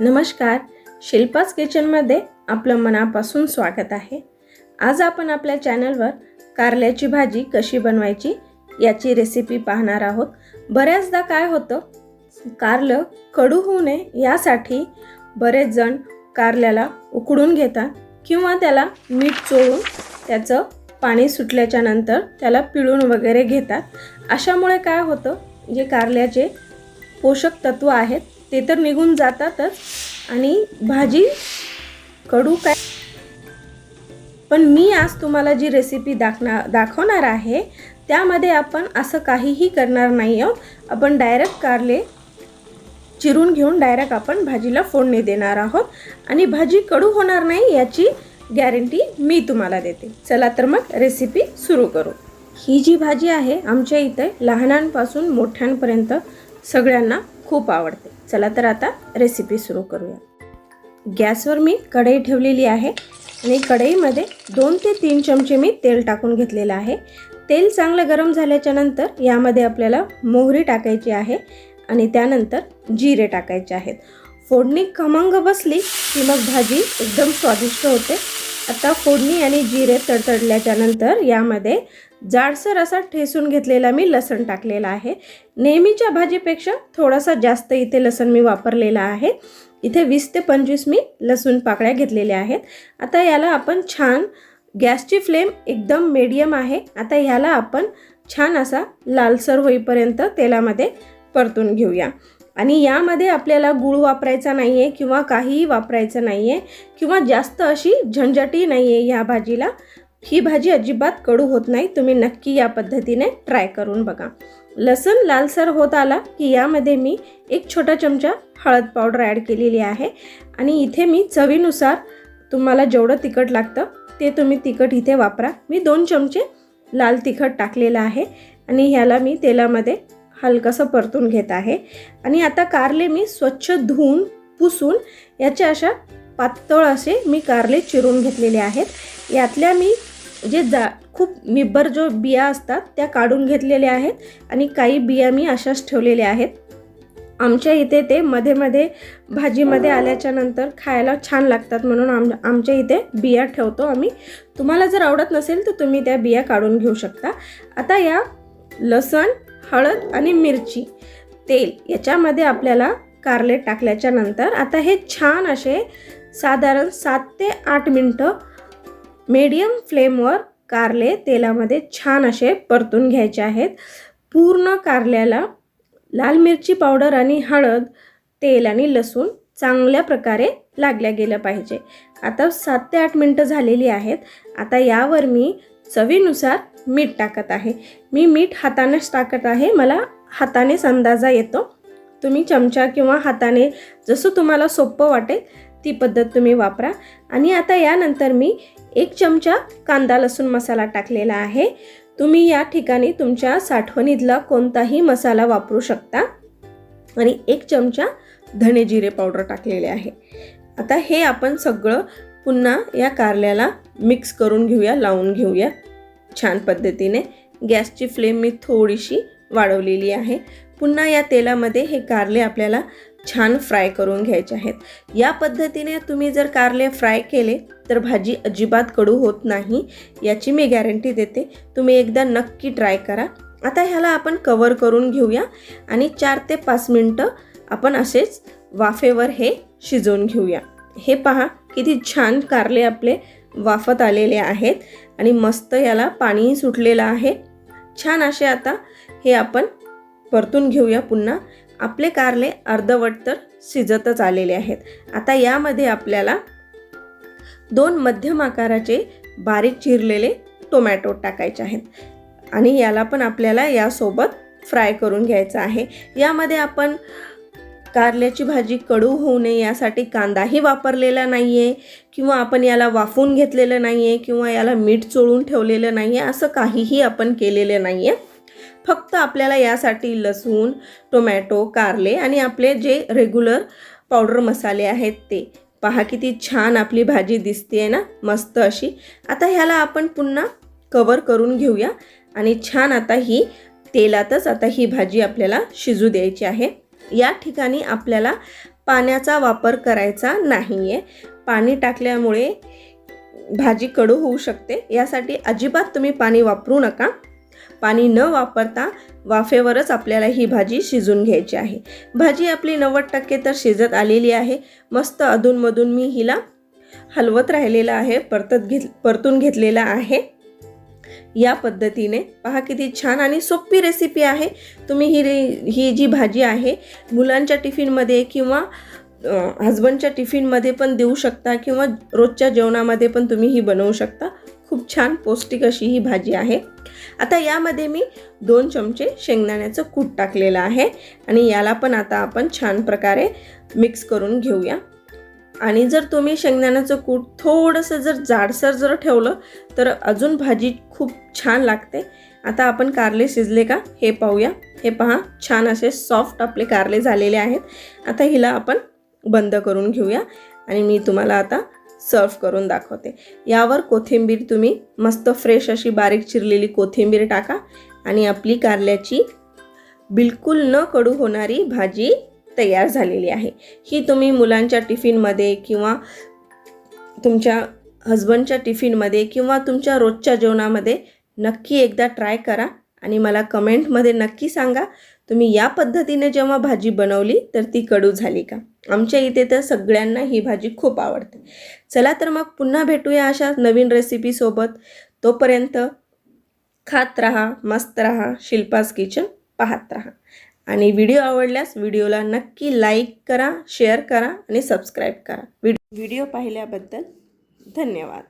नमस्कार शिल्पास किचनमध्ये आपलं मनापासून स्वागत आहे. आज आपण आपल्या चॅनलवर कारल्याची भाजी कशी बनवायची याची रेसिपी पाहणार आहोत. बऱ्याचदा काय होतं कारलं कडू होऊ नये यासाठी बरेच जण कारल्याला उकडून घेतात किंवा त्याला मीठ चोळून त्याचं पाणी सुटल्याच्या नंतर त्याला पिळून वगैरे घेतात. अशामुळे काय होतं जे कारल्याचे पोषक तत्व आहेत ते तर निघून जातातच. आणि भाजी कडू काय? पण मी आज तुम्हाला जी रेसिपी दाखना दाखवणार आहे त्यामध्ये आपण असं काहीही करणार नाही आहोत. आपण डायरेक्ट कारले चिरून घेऊन डायरेक्ट आपण भाजीला फोडणी देणार आहोत. आणि भाजी कडू होणार नाही याची गॅरंटी मी तुम्हाला देते. चला तर मग रेसिपी सुरू करू. ही जी भाजी आहे आमच्या इथे लहानांपासून मोठ्यांपर्यंत सगळ्यांना खूप आवडते. चला तर आता रेसिपी सुरू करूया. गॅसवर मी कढई ठेवलेली आहे आणि कढईमध्ये दोन ते तीन चमचे मी तेल टाकून घेतलेलं आहे. तेल चांगलं गरम झाल्याच्यानंतर यामध्ये आपल्याला मोहरी टाकायची आहे आणि त्यानंतर जिरे टाकायचे आहेत. फोडणी खमंग बसली की मग भाजी एकदम स्वादिष्ट होते. आता फोडणी आणि जिरे तडतडल्याच्या नंतर यामध्ये जाडसर असा ठेसून घेतलेला मी लसण टाकलेला आहे. नेहमीच्या भाजीपेक्षा थोडासा जास्त इथे लसण मी वापरलेला आहे. इथे वीस ते पंचवीस मी लसूण पाकळ्या घेतलेल्या आहेत. आता याला आपण छान गॅसची फ्लेम एकदम मीडियम आहे. आता ह्याला आपण छान असा लालसर होईपर्यंत तेलामध्ये परतून घेऊया. आणि यामध्ये आपल्याला गूळ वापरायचा नाही आहे किंवा काहीही वापरायचं नाही आहे किंवा जास्त अशी झंझटी नाही आहे ह्या भाजीला ही भाजी अजिबात कडू होत नाही. तुम्ही नक्की या पद्धतीने ट्राय करून बघा. लसण लालसर होत आला की यामध्ये मी एक छोटा चमचा हळद पावडर ॲड केलेली आहे. आणि इथे मी चवीनुसार तुम्हाला जेवढं तिखट लागतं ते तुम्ही तिखट इथे वापरा. मी दोन चमचे लाल तिखट टाकलेलं आहे. आणि ह्याला मी तेलामध्ये हलकंसं परतून घेत आहे. आणि आता कारले मी स्वच्छ धुवून पुसून याच्या अशा पातळ असे मी कारले चिरून घेतलेले आहेत. यातल्या मी जे जा खूप निब्बर जो बिया असतात त्या काढून घेतलेल्या आहेत आणि काही बिया मी अशाच ठेवलेल्या आहेत. आमच्या इथे ते मध्ये मध्ये भाजीमध्ये आल्याच्यानंतर खायला छान लागतात म्हणून आम आमच्या इथे बिया ठेवतो आम्ही. तुम्हाला जर आवडत नसेल तर तुम्ही त्या बिया काढून घेऊ शकता. आता या लसण हळद आणि मिरची तेल याच्यामध्ये आपल्याला कारले टाकल्याच्या नंतर आता हे छान असे साधारण सात ते आठ मिनटं मीडियम फ्लेमवर कारले तेलामध्ये छान असे परतून घ्यायचे आहेत. पूर्ण कारल्याला लाल मिरची पावडर आणि हळद तेल आणि लसूण चांगल्या प्रकारे लागल्या गेलं पाहिजे. आता सात ते आठ मिनटं झालेली आहेत. आता यावर मी चवीनुसार मीठ टाकत आहे. मी मीठ हातानेच टाकत आहे. मला हातानेच अंदाजा येतो. तुम्ही चमचा किंवा हाताने जसं तुम्हाला सोपं वाटेल ती पद्धत तुम्ही वापरा. आणि आता यानंतर मी एक चमचा कांदा लसूण मसाला टाकलेला आहे. तुम्ही या ठिकाणी तुमच्या साठवणीतला कोणताही मसाला वापरू शकता. आणि एक चमचा धणे जिरे पावडर टाकलेले आहे. आता हे आपण सगळं पुन्हा या कारल्याला मिक्स करून घेऊया लावून घेऊया छान पद्धतीने. गॅसची फ्लेम मी थोडीशी वाढवलेली आहे. पुन्हा या तेलामध्ये हे कारले आपल्याला छान फ्राय करून घ्यायचे आहेत. या पद्धतीने तुम्ही जर कारले फ्राय केले तर भाजी अजिबात कडू होत नाही याची मी गॅरंटी देते. तुम्ही एकदा नक्की ट्राय करा. आता ह्याला आपण कवर करून घेऊया आणि चार ते पाच मिनटं आपण असेच वाफेवर हे शिजवून घेऊया. हे पहा किती छान कारले आपले वाफत आलेले आहेत आणि मस्त याला पाणीही सुटलेलं आहे. छान असे आता हे आपण परतून घेऊया. पुन्हा आपले कारले अर्धवट तर शिजतच आलेले आहेत. आता यामध्ये आपल्याला दोन मध्यम आकाराचे बारीक चिरलेले टोमॅटो टाकायचे आहेत. आणि याला पण आपल्याला यासोबत फ्राय करून घ्यायचं आहे. यामध्ये आपण कारल्याची भाजी कडू होऊ नये यासाठी कांदाही वापरलेला नाही आहे किंवा आपण याला वाफवून घेतलेलं नाही आहे किंवा याला मीठ चोळून ठेवलेलं नाही आहे असं काहीही आपण केलेलं नाही आहे फक्त आपल्याला यासाठी लसूण टोमॅटो कारले आणि आपले जे रेग्युलर पावडर मसाले आहेत ते. पहा किती छान आपली भाजी दिसते आहे ना मस्त अशी. आता ह्याला आपण पुन्हा कवर करून घेऊया आणि छान आता ही तेलातच आता ही भाजी आपल्याला शिजू द्यायची आहे. या ठिकाणी आपल्याला पाण्याचा वापर करायचा नाही आहे पाणी टाकल्यामुळे भाजी कडू होऊ शकते. यासाठी अजिबात तुम्ही पाणी वापरू नका. पाणी न वापरता वाफेवरच आपल्याला ही भाजी शिजून घ्यायची आहे. भाजी आपली नव्वद टक्के तर शिजत आलेली आहे. मस्त अधूनमधून मी हिला हलवत राहिलेला आहे परतत घेत परतून घेतलेला आहे. या पद्धतीने. पहा किती छान आणि सोपी रेसिपी आहे. तुम्ही ही रे ही जी भाजी आहे मुलांच्या टिफिनमध्ये किंवा हजबंडच्या टिफिनमध्ये पण देऊ शकता किंवा रोजच्या जेवणामध्ये पण तुम्ही ही बनवू शकता. खूप छान पौष्टिक अशी ही भाजी आहे. आता यामध्ये मी दोन चमचे शेंगदाण्याचं कूट टाकलेलं आहे आणि याला पण आता आपण छान प्रकारे मिक्स करून घेऊया. आणि जर तुम्ही शेंगदाण्याचं कूट थोडंसं जर जाडसर जर ठेवलं तर अजून भाजी खूप छान लागते. आता आपण कारले शिजले का हे पाहूया. हे पहा छान असे सॉफ्ट आपले कारले झालेले आहेत. आता हिला आपण बंद करून घेऊया आणि मी तुम्हाला आता सर्व करून दाखवते. यावर कोथिंबीर तुम्ही मस्त फ्रेश अशी बारीक चिरलेली कोथिंबीर टाका आणि आपली कारल्याची बिलकुल न कडू होणारी भाजी तयार झालेली आहे. ही तुम्ही मुलांच्या टिफिनमध्ये किंवा तुमच्या हजबंडच्या टिफिनमध्ये किंवा तुमच्या रोजच्या जेवणामध्ये नक्की एकदा ट्राय करा आणि मला कमेंटमध्ये नक्की सांगा तुम्ही या पद्धतीने जेव्हा भाजी बनवली तर ती कडू झाली का? आमच्या इथे तर सगळ्यांना ही भाजी खूप आवडते. चला तर मग पुन्हा भेटूया अशा नवीन रेसिपीसोबत तोपर्यंत खात रहा मस्त रहा शिल्पास किचन पाहत रहा. आणि व्हिडिओ आवडल्यास व्हिडिओला नक्की लाईक करा शेअर करा आणि सबस्क्राईब करा. व्हिडिओ पाहिल्याबद्दल धन्यवाद.